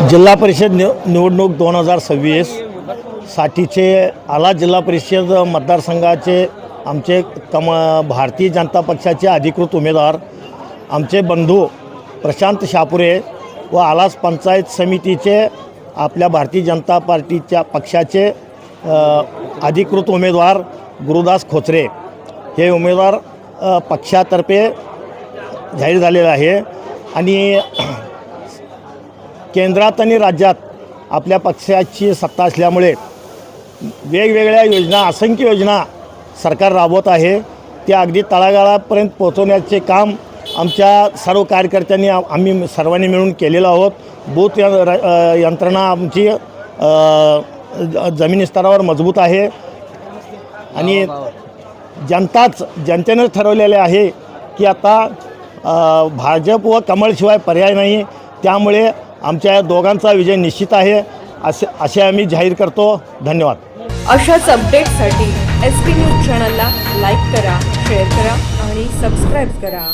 जिल्हा परिषद निव निवडणूक दोन हजार सव्वीस साठीचे आला जिल्हा परिषद मतदारसंघाचे आमचे कम भारतीय जनता पक्षाचे अधिकृत उमेदवार आमचे बंधू प्रशांत शापुरे व आलास पंचायत समितीचे आपल्या भारतीय जनता पार्टीच्या पक्षाचे अधिकृत उमेदवार गुरुदास खोचरे हे उमेदवार पक्षातर्फे जाहीर झालेलं आहे. आणि केंद्रात आणि राज्यात आपल्या पक्षाची सत्ता असल्यामुळे वेगवेगळ्या योजना असंख्य योजना सरकार राबवत आहे. त्या अगदी तळागाळापर्यंत पोहोचवण्याचे काम आमच्या सर्व कार्यकर्त्यांनी आम्ही सर्वांनी मिळून केलेलं आहोत. बूथ यंत्रणा आमची ज- जमिनी स्तरावर मजबूत आहे. आणि जनताच जनतेनं ठरवलेले आहे की आता भाजप व कमळशिवाय पर्याय नाही. त्यामुळे आमच्या या दोघांचा विजय निश्चित आहे. असे असे आम्ही जाहीर करतो. धन्यवाद. अशाच अपडेटसाठी एस पी न्यूज चॅनलला लाईक करा शेअर करा आणि सबस्क्राईब करा.